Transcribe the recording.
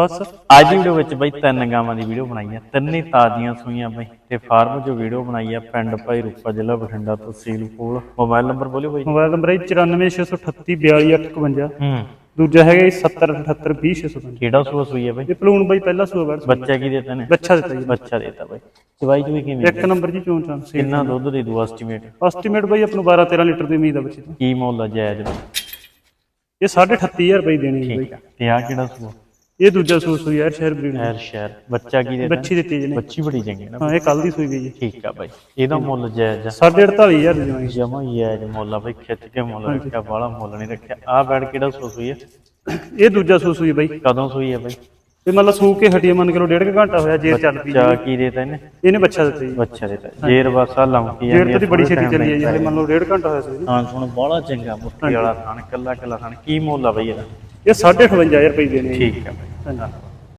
ਬਸ ਅੱਜ ਦੀ ਵੀਡੀਓ ਵਿੱਚ ਬਈ ਤਿੰਨ ਗਾਵਾਂ ਦੀ ਵੀਡੀਓ ਬਣਾਈ ਆ। ਤਿੰਨੇ ਤਾਜ਼ੀਆਂ ਸੂਈਆਂ ਬਈ ਤੇ ਫਾਰਮ ਜੋ ਵੀਡੀਓ ਬਣਾਈ ਆ ਪਿੰਡ ਭਾਈ ਰੂਪਾ ਜ਼ਿਲ੍ਹਾ ਬਠਿੰਡਾ ਤਹਿਸੀਲ ਕੋਲ ਮੋਬਾਈਲ ਨੰਬਰ ਬੋਲਿਓ ਬਈ। ਮੋਬਾਈਲ ਨੰਬਰ ਹੈ 9468342851 ਹੂੰ। ਦੂਜਾ ਹੈਗਾ ਜੀ 70782065 ਕਿਹੜਾ ਸੂਆ ਸੂਈ ਆ ਬਈ? ਇਹ ਪਲੂਣ ਬਾਈ ਪਹਿਲਾ ਸੂਆ ਵੜ ਬੱਚਾ ਕੀ ਦੇਤਾ ਨੇ ਬੱਚਾ ਦਿੱਤਾ ਜੀ। ਬੱਚਾ ਦੇਤਾ ਬਈ। ਚਵਾਈ ਚੁਈ ਕਿਵੇਂ ਇੱਕ ਨੰਬਰ ਜੀ ਚੋਣ ਚਾਂਸ ਕਿੰਨਾ ਦੁੱਧ ਦੇ ਦੂ ਐਸਟੀਮੇਟ ਐਸਟੀਮੇਟ ਬਾਈ ਆਪਾਂ ਨੂੰ 12 13 ਲੀਟਰ ਦੀ ਉਮੀਦ ਆ ਬੱਚੇ ਤੋਂ ਕੀ ਮੁੱਲ ਆ ਜਾਇਜ਼? ਇਹ 38500 ਰੁਪਏ ਦੇਣੀ ਹੈ ਬਾਈ। ਤੇ ਆ ਕਿਹੜਾ ਸੂਆ? ਇਹ ਦੂਜਾ ਸੂਆ ਸੂਈ ਯਾਰ ਸ਼ਹਿਰ ਬਰੀਡ ਸ਼ਹਿਰ ਸ਼ਹਿਰ। ਬੱਚਾ ਕੀ ਦੇਤਾ ਬੱਚੀ ਦਿੱਤੀ ਜੀ ਨੇ ਬੱਚੀ ਬੜੀ ਚੰਗੀ ਨਾ। ਹਾਂ ਇਹ ਕੱਲ ਦੀ ਸੂਈ ਗਈ ਜੀ। ਠੀਕ ਆ ਬਾਈ। ਇਹਦਾ ਮੁੱਲ ਜਾਇਜ਼ ਆ। 48500 ਦੀ ਜਮਾ ਹੀ ਜਾਇਜ਼ ਮੁੱਲ ਆ ਬਈ। ਖਿੱਚ ਕੇ ਮੁੱਲ ਰੱਖਿਆ ਬਾਹਲਾ ਮੁੱਲ ਨਹੀਂ ਰੱਖਿਆ। ਆ ਬੈਡ ਕਿਹੜਾ ਸੂ ਸੂਈ ਆ? ਇਹ ਦੂਜਾ ਸੂਆ ਸੂਈ ਬਾਈ। ਕਦੋਂ ਸੂਈ ਆ ਬਈ? ਇਹ ਮਤਲਬ ਸੂ ਕੇ ਹਟੀ ਆ, ਮੰਨ ਕੇ ਲੋ ਡੇਢ ਕੁ ਘੰਟਾ ਹੋਇਆ ਜੇਰ ਚੱਲ ਪਈ ਚਾ ਕੀ ਦੇਤਾ ਇਹਨੇ? ਇਹਨੇ ਬੱਚਾ ਦਿੱਤਾ ਜੀ। ਬੱਚਾ ਦੇਤਾ ਜੇਰ ਬਸਾ ਲੰਕੀ ਤਾਂ ਦੀ ਬੜੀ ਛੇਤੀ ਚੱਲੀ ਜੀ ਹਲੇ ਮੰਨ ਲਓ ਡੇਢ ਘੰਟਾ ਹੋਇਆ ਸੀ ਹਾਂ ਸੁਣ ਬਾਹਲਾ ਚੰਗਾ ਮੁੱਠੀ ਵਾਲਾ ਥਣ ਕੱਲਾ ਕੱਲਾ ਥਣ ਕੀ ਮੁੱਲ ਆ ਬਈ ਇਹਦਾ? ਇਹ 58500 ਰੁਪਏ ਦੇਣੇ ਆ ਜੀ। ਠੀਕ ਆ ਬਈ। 真的。